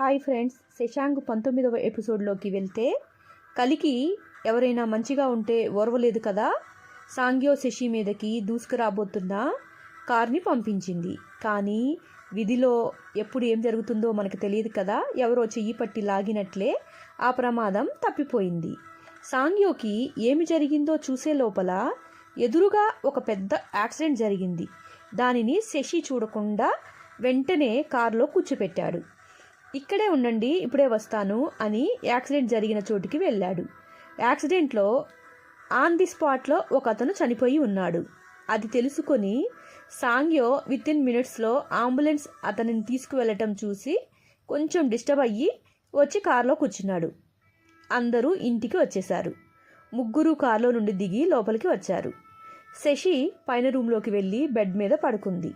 Hi friends Shashank పంతొమ్మిదవ ఎపిసోడ్లోకి వెళ్తే కలికి ఎవరైనా మంచిగా ఉంటే ఓర్వలేదు కదా? సాంగ్యో శశి మీదకి దూసుకురాబోతున్న కార్ని పంపించింది. కానీ విధిలో ఎప్పుడు ఏం జరుగుతుందో మనకు తెలియదు కదా? ఎవరో చెయ్యి పట్టి లాగినట్లే ఆ ప్రమాదం తప్పిపోయింది. సాంగ్యోకి ఏమి జరిగిందో చూసే లోపల ఎదురుగా ఒక పెద్ద యాక్సిడెంట్ జరిగింది. దానిని శశి చూడకుండా వెంటనే కారులో కూర్చోపెట్టాడు. ఇక్కడే ఉండండి ఇప్పుడే వస్తాను అని యాక్సిడెంట్ జరిగిన చోటుకి వెళ్ళాడు. యాక్సిడెంట్లో ఆన్ ది స్పాట్లో ఒక అతను చనిపోయి ఉన్నాడు. అది తెలుసుకొని సాంగ్యో విత్ ఇన్ మినిట్స్లో అంబులెన్స్ అతనిని తీసుకువెళ్ళటం చూసి కొంచెం డిస్టర్బ్ అయ్యి వచ్చి కారులో కూర్చున్నాడు. అందరూ ఇంటికి వచ్చేశారు. ముగ్గురు కారులో నుండి దిగి లోపలికి వచ్చారు. శశి పైన రూమ్లోకి వెళ్ళి బెడ్ మీద పడుకుంది.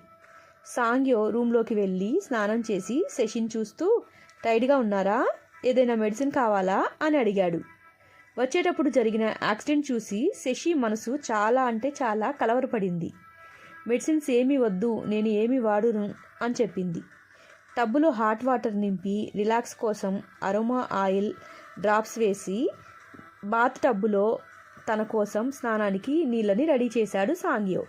సాంగ్యో రూమ్లోకి వెళ్ళి స్నానం చేసి శశిని చూస్తూ టైట్గా ఉన్నారా? ఏదైనా మెడిసిన్ కావాలా? అని అడిగాడు. వచ్చేటప్పుడు జరిగిన యాక్సిడెంట్ చూసి శశి మనసు చాలా అంటే చాలా కలవరపడింది. మెడిసిన్స్ ఏమీ వద్దు నేను ఏమి వాడును అని చెప్పింది. టబ్బులో హాట్ వాటర్ నింపి రిలాక్స్ కోసం అరోమా ఆయిల్ డ్రాప్స్ వేసి బాత్ టబ్బులో తన కోసం స్నానానికి నీళ్ళని రెడీ చేశాడు సాంగ్యో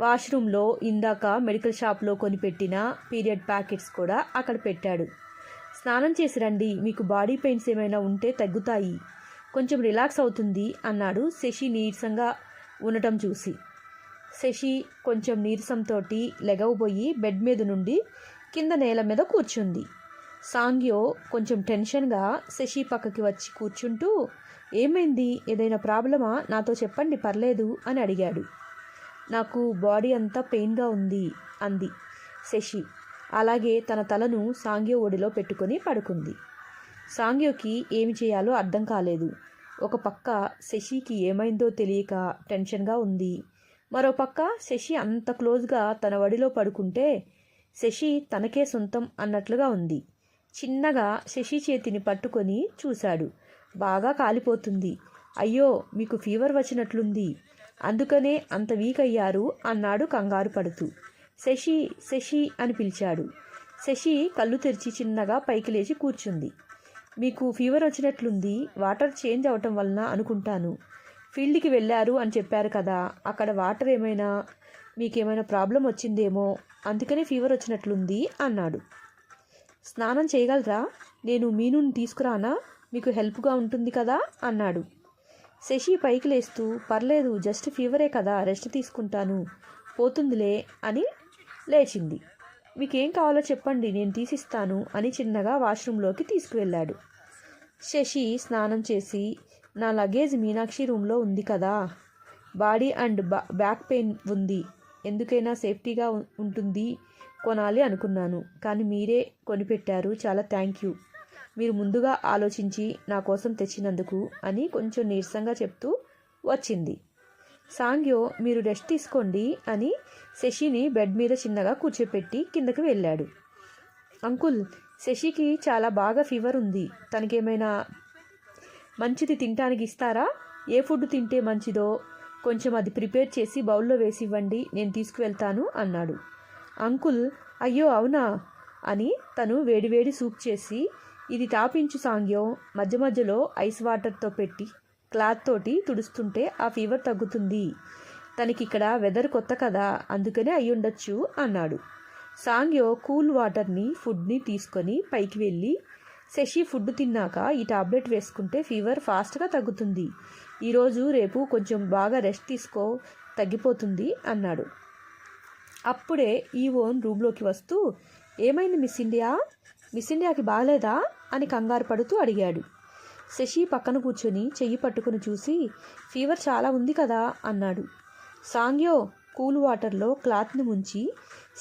వాష్రూమ్లో ఇందాక మెడికల్ షాప్లో కొనిపెట్టిన పీరియడ్ ప్యాకెట్స్ కూడా అక్కడ పెట్టాడు. స్నానం చేసి రండి మీకు బాడీ పెయిన్స్ ఏమైనా ఉంటే తగ్గుతాయి. కొంచెం రిలాక్స్ అవుతుంది అన్నాడు శశి నీరసంగా ఉండటం చూసి. శశి కొంచెం నీరసంతో లెగవబోయి బెడ్ మీద నుండి కింద నేల మీద కూర్చుంది. సాంగ్యో కొంచెం టెన్షన్గా శశి పక్కకి వచ్చి కూర్చుంటూ ఏమైంది? ఏదైనా ప్రాబ్లమా? నాతో చెప్పండి పర్లేదు అని అడిగాడు. నాకు బాడీ అంతా పెయిన్గా ఉంది అంది శశి. అలాగే తన తలను సాంగ్యో ఒడిలో పెట్టుకొని పడుకుంది. సాంగ్యోకి ఏమి చేయాలో అర్థం కాలేదు. ఒక పక్క శశికి ఏమైందో తెలియక టెన్షన్గా ఉంది. మరో పక్క శశి అంత క్లోజ్గా తన ఒడిలో పడుకుంటే శశి తనకే సొంతం అన్నట్లుగా ఉంది. చిన్నగా శశి చేతిని పట్టుకొని చూశాడు. బాగా కాలిపోతుంది. అయ్యో మీకు ఫీవర్ వచ్చినట్లుంది. అందుకనే అంత వీక్ అయ్యారు అన్నాడు కంగారు పడుతూ. శశి శశి అని పిలిచాడు. శశి కళ్ళు తెరిచి చిన్నగా పైకి లేచి కూర్చుంది. మీకు ఫీవర్ వచ్చినట్లుంది వాటర్ చేంజ్ అవటం వలన అనుకుంటాను. ఫీల్డ్కి వెళ్ళారు అని చెప్పారు కదా అక్కడ వాటర్ ఏమైనా మీకేమైనా ప్రాబ్లం వచ్చిందేమో అందుకనే ఫీవర్ వచ్చినట్లుంది అన్నాడు. స్నానం చేయగలరా? నేను మీనుని తీసుకురానా? మీకు హెల్ప్గా ఉంటుంది కదా అన్నాడు. శశి పైకి లేస్తూ పర్లేదు జస్ట్ ఫీవరే కదా రెస్ట్ తీసుకుంటాను పోతుందిలే అని లేచింది. మీకేం కావాలో చెప్పండి నేను తీసిస్తాను అని చిన్నగా వాష్రూమ్లోకి తీసుకువెళ్ళాడు. శశి స్నానం చేసి నా లగేజ్ మీనాక్షి రూమ్లో ఉంది కదా బాడీ అండ్ బా బ్యాక్ పెయిన్ ఉంది ఎందుకైనా సేఫ్టీగా ఉంటుంది కొనాలి అనుకున్నాను కానీ మీరే కొనిపెట్టారు చాలా థ్యాంక్ యూ మీరు ముందుగా ఆలోచించి నా కోసం తెచ్చినందుకు అని కొంచెం నీరసంగా చెప్తూ వచ్చింది. సాంగ్యో మీరు రెస్ట్ తీసుకోండి అని శశిని బెడ్ మీద చిన్నగా కూర్చోపెట్టి కిందకి వెళ్ళాడు. అంకుల్ శశికి చాలా బాగా ఫీవర్ ఉంది. తనకేమైనా మంచిది తినటానికి ఇస్తారా? ఏ ఫుడ్ తింటే మంచిదో కొంచెం అది ప్రిపేర్ చేసి బౌల్లో వేసి ఇవ్వండి నేను తీసుకువెళ్తాను అన్నాడు. అంకుల్ అయ్యో అవునా అని తను వేడివేడి సూప్ చేసి ఇది తాపించు సాంగ్యం మధ్య మధ్యలో ఐస్ వాటర్తో పెట్టి క్లాత్ తోటి తుడుస్తుంటే ఆ ఫీవర్ తగ్గుతుంది. తనకి ఇక్కడ వెదర్ కొత్త కదా అందుకనే అయ్యుండొచ్చు అన్నాడు. సాంగ్యో కూల్ వాటర్ని ఫుడ్ని తీసుకొని పైకి వెళ్ళి శశి ఫుడ్ తిన్నాక ఈ టాబ్లెట్ వేసుకుంటే ఫీవర్ ఫాస్ట్గా తగ్గుతుంది. ఈరోజు రేపు కొంచెం బాగా రెస్ట్ తీసుకో తగ్గిపోతుంది అన్నాడు. అప్పుడే ఈ ఓన్ రూమ్లోకి వస్తూ ఏమైంది మిస్ ఇండియా? మిస్ ఇండియాకి బాగాలేదా అని కంగారు పడుతూ అడిగాడు. శశి పక్కన కూర్చొని చెయ్యి పట్టుకుని చూసి ఫీవర్ చాలా ఉంది కదా అన్నాడు. సాంగ్యో కూల్ వాటర్లో క్లాత్ని ముంచి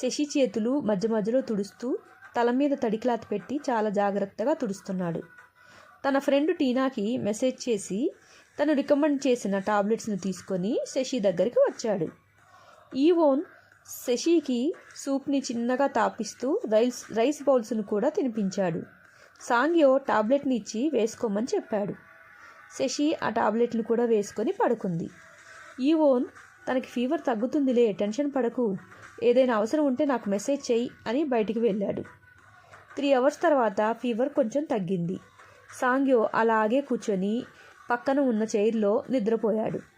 శశి చేతులు మధ్య మధ్యలో తుడుస్తూ తల మీద తడి క్లాత్ పెట్టి చాలా జాగ్రత్తగా తుడుస్తున్నాడు. తన ఫ్రెండ్ టీనాకి మెసేజ్ చేసి తను రికమెండ్ చేసిన టాబ్లెట్స్ని తీసుకొని శశి దగ్గరికి వచ్చాడు. ఈ ఓన్ శశికి సూప్ని చిన్నగా తాపిస్తూ రైస్ రైస్ బౌల్స్ను కూడా తినిపించాడు. సాంగ్యో టాబ్లెట్ని ఇచ్చి వేసుకోమని చెప్పాడు. శశి ఆ టాబ్లెట్ను కూడా వేసుకొని పడుకుంది. ఈ ఓన్ తనకి ఫీవర్ తగ్గుతుందిలే టెన్షన్ పడకు. ఏదైనా అవసరం ఉంటే నాకు మెసేజ్ చెయ్యి అని బయటికి వెళ్ళాడు. త్రీ అవర్స్ తర్వాత ఫీవర్ కొంచెం తగ్గింది. సాంగ్యో అలాగే కూర్చొని పక్కన ఉన్న చైర్లో నిద్రపోయాడు.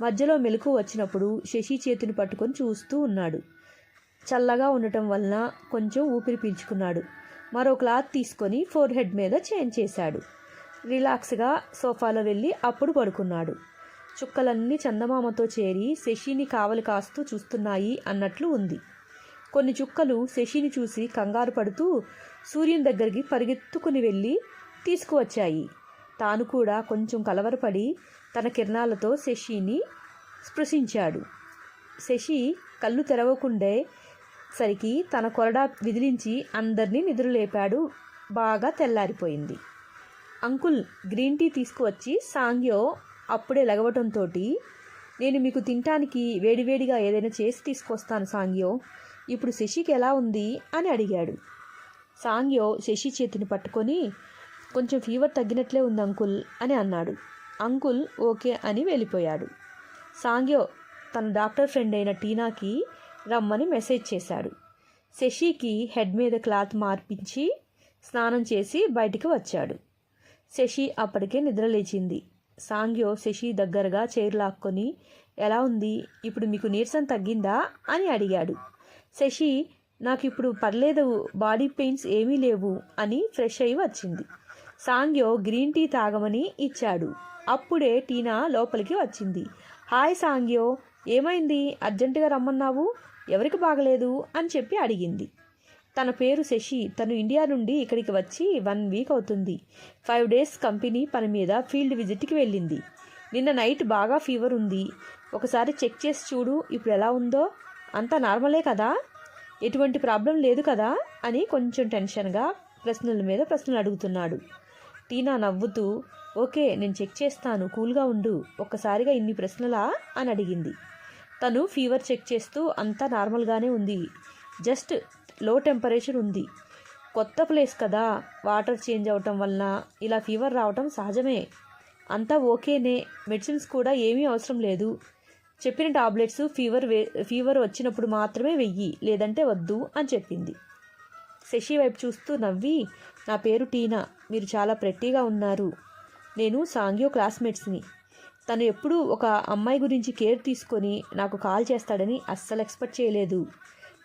మధ్యలో మెలకు వచ్చినప్పుడు శశి చేతిని పట్టుకొని చూస్తూ ఉన్నాడు. చల్లగా ఉండటం వలన కొంచెం ఊపిరి పీల్చుకున్నాడు. మరో క్లాత్ తీసుకొని ఫోర్ హెడ్ మీద చేంజ్ చేశాడు. రిలాక్స్గా సోఫాలో వెళ్ళి అప్పుడు పడుకున్నాడు. చుక్కలన్నీ చందమామతో చేరి శశిని కావలి కాస్తూ చూస్తున్నాయి అన్నట్లు ఉంది. కొన్ని చుక్కలు శశిని చూసి కంగారు పడుతూ సూర్యుని దగ్గరికి పరిగెత్తుకుని వెళ్ళి తీసుకువచ్చాయి. తాను కూడా కొంచెం కలవరపడి తన కిరణాలతో శశిని స్పృశించాడు. శశి కళ్ళు తెరవకుండే సరికి తన కొరడా విదిలించి అందరినీ నిద్రలేపాడు. బాగా తెల్లారిపోయింది. అంకుల్ గ్రీన్ టీ తీసుకువచ్చి సాంగ్యో అప్పుడే లగవటంతో నేను మీకు తినటానికి వేడివేడిగా ఏదైనా చేసి తీసుకొస్తాను సాంగ్యో. ఇప్పుడు శశికి ఎలా ఉంది? అని అడిగాడు. సాంగ్యో శశి చేతిని పట్టుకొని కొంచెం ఫీవర్ తగ్గినట్లే ఉంది అంకుల్ అని అన్నాడు. అంకుల్ ఓకే అని వెళ్ళిపోయాడు. సాంగ్యో తన డాక్టర్ ఫ్రెండ్ అయిన టీనాకి రమ్మని మెసేజ్ చేశాడు. శశికి హెడ్ మీద క్లాత్ మార్పించి స్నానం చేసి బయటికి వచ్చాడు. శశి అప్పటికే నిద్రలేచింది సాంగ్యో శశి దగ్గరగా చైర్ లాక్కొని ఎలా ఉంది? ఇప్పుడు మీకు నీరసం తగ్గిందా? అని అడిగాడు. శశి నాకు ఇప్పుడు పర్లేదు బాడీ పెయిన్స్ ఏమీ లేవు అని ఫ్రెష్ అయి వచ్చింది. సాంగ్యో గ్రీన్ టీ తాగమని ఇచ్చాడు. అప్పుడే టీనా లోపలికి వచ్చింది. హాయ్ సాంగ్యో ఏమైంది? అర్జెంటుగా రమ్మన్నావు? ఎవరికి బాగలేదు? అని చెప్పి అడిగింది. తన పేరు శశి. తను ఇండియా నుండి ఇక్కడికి వచ్చి వన్ వీక్ అవుతుంది. ఫైవ్ డేస్ కంపెనీ పని మీద ఫీల్డ్ విజిట్కి వెళ్ళింది. నిన్న నైట్ బాగా ఫీవర్ ఉంది. ఒకసారి చెక్ చేసి చూడు ఇప్పుడు ఎలా ఉందో? అంతా నార్మలే కదా? ఎటువంటి ప్రాబ్లం లేదు కదా? అని కొంచెం టెన్షన్గా ప్రశ్నల మీద ప్రశ్నలు అడుగుతున్నాడు. టీనా నవ్వుతూ ఓకే నేను చెక్ చేస్తాను కూల్గా ఉండు ఒక్కసారిగా ఇన్ని ప్రశ్నలా? అని అడిగింది. తను ఫీవర్ చెక్ చేస్తూ అంతా నార్మల్గానే ఉంది. జస్ట్లో టెంపరేచర్ ఉంది. కొత్త ప్లేస్ కదా వాటర్ చేంజ్ అవటం వలన ఇలా ఫీవర్ రావటం సహజమే. అంతా ఓకేనే మెడిసిన్స్ కూడా ఏమీ అవసరం లేదు. చెప్పిన టాబ్లెట్స్ ఫీవర్ వే ఫీవర్ వచ్చినప్పుడు మాత్రమే వెయ్యి లేదంటే వద్దు అని చెప్పింది. శశి వైపు చూస్తూ నవ్వి నా పేరు టీనా మీరు చాలా ప్రెట్టీగా ఉన్నారు. నేను సాంగ్యో క్లాస్మేట్స్ని. తను ఎప్పుడూ ఒక అమ్మాయి గురించి కేర్ తీసుకొని నాకు కాల్ చేస్తాడని అస్సలు ఎక్స్పెక్ట్ చేయలేదు.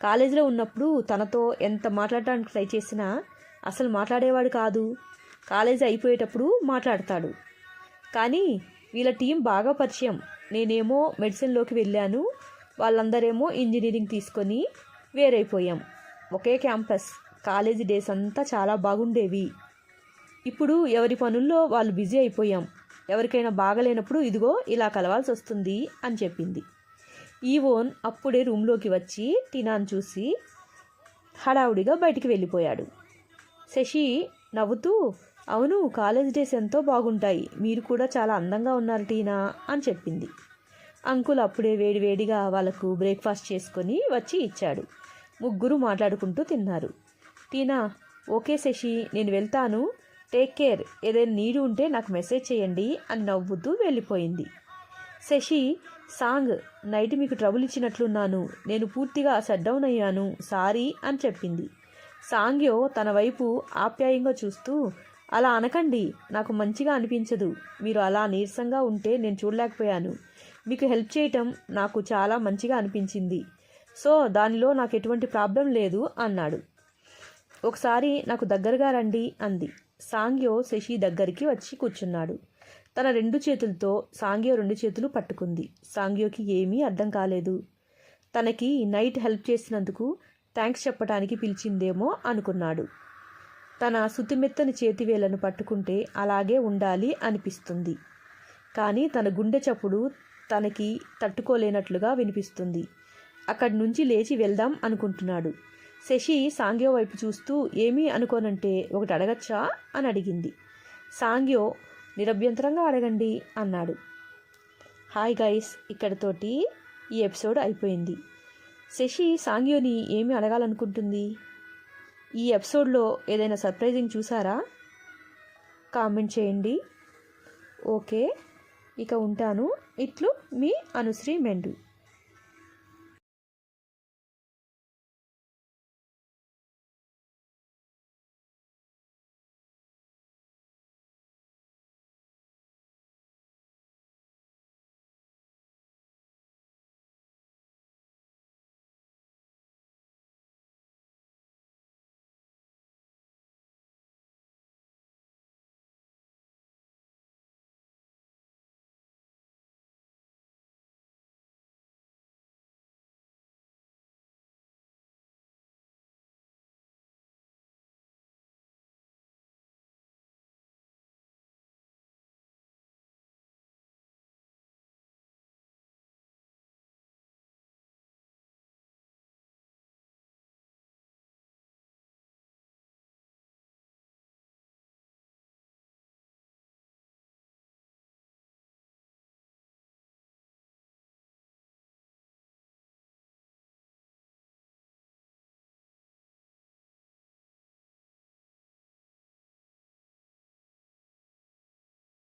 కాలేజీలో ఉన్నప్పుడు తనతో ఎంత మాట్లాడటానికి ట్రై చేసినా అసలు మాట్లాడేవాడు కాదు. కాలేజీ అయిపోయేటప్పుడు మాట్లాడతాడు. కానీ వీళ్ళ టీం బాగా పరిచయం. నేనేమో మెడిసిన్లోకి వెళ్ళాను. వాళ్ళందరేమో ఇంజనీరింగ్ తీసుకొని వేరైపోయాం. ఒకే క్యాంపస్. కాలేజీ డేస్ అంతా చాలా బాగుండేవి. ఇప్పుడు ఎవరి పనుల్లో వాళ్ళు బిజీ అయిపోయాం. ఎవరికైనా బాగలేనప్పుడు ఇదిగో ఇలా కలవాల్సి వస్తుంది అని చెప్పింది. ఈవోన్ అప్పుడే రూమ్లోకి వచ్చి టీనాను చూసి హడావుడిగా బయటికి వెళ్ళిపోయాడు. శశి నవ్వుతూ అవును కాలేజ్ డేస్ ఎంతో బాగుంటాయి. మీరు కూడా చాలా అందంగా ఉన్నారు టీనా అని చెప్పింది. అంకుల్ అప్పుడే వేడివేడిగా వాళ్ళకు బ్రేక్ఫాస్ట్ చేసుకొని వచ్చి ఇచ్చాడు. ముగ్గురు మాట్లాడుకుంటూ తిన్నారు. టీనా? ఓకే శశి నేను వెళ్తాను. Take care. ఏదైనా నీడు ఉంటే నాకు మెసేజ్ చేయండి అని నవ్వుతూ వెళ్ళిపోయింది. శశి సాంగ్ నైట్ మీకు ట్రబుల్ ఇచ్చినట్లున్నాను. నేను పూర్తిగా షట్ డౌన్ అయ్యాను. సారీ అని చెప్పింది. సాంగ్యో తన వైపు ఆప్యాయంగా చూస్తూ అలా అనకండి. నాకు మంచిగా అనిపించదు. మీరు అలా నీరసంగా ఉంటే నేను చూడలేకపోయాను. మీకు హెల్ప్ చేయటం నాకు చాలా మంచిగా అనిపించింది. సో దానిలో నాకు ఎటువంటి ప్రాబ్లం లేదు అన్నాడు. ఒకసారి నాకు దగ్గరగా రండి అంది. సాంగ్యో శశి దగ్గరికి వచ్చి కూర్చున్నాడు. తన రెండు చేతులతో సాంగ్యో రెండు చేతులు పట్టుకుంది. సాంగ్యోకి ఏమీ అర్థం కాలేదు. తనకి నైట్ హెల్ప్ చేసినందుకు థ్యాంక్స్ చెప్పడానికి పిలిచిందేమో అనుకున్నాడు. తన సుతిమెత్తని చేతివేళ్ళను పట్టుకుంటే అలాగే ఉండాలి అనిపిస్తుంది. కానీ తన గుండె చప్పుడు తనకి తట్టుకోలేనట్లుగా వినిపిస్తుంది. అక్కడి నుంచి లేచి వెళ్దాం అనుకుంటున్నాడు. శశి సాంగ్యో వైపు చూస్తూ ఏమీ అనుకోనంటే ఒకటి అడగచ్చా? అని అడిగింది. సాంగ్యో నిరభ్యంతరంగా అడగండి అన్నాడు. హాయ్ గైస్ ఇక్కడితోటి ఈ ఎపిసోడ్ అయిపోయింది. శశి సాంగ్యోని ఏమి అడగాలనుకుంటుంది? ఈ ఎపిసోడ్లో ఏదైనా సర్ప్రైజింగ్ చూసారా? కామెంట్ చేయండి. ఓకే ఇక ఉంటాను. ఇట్లు మీ అనుశ్రీ మెండు.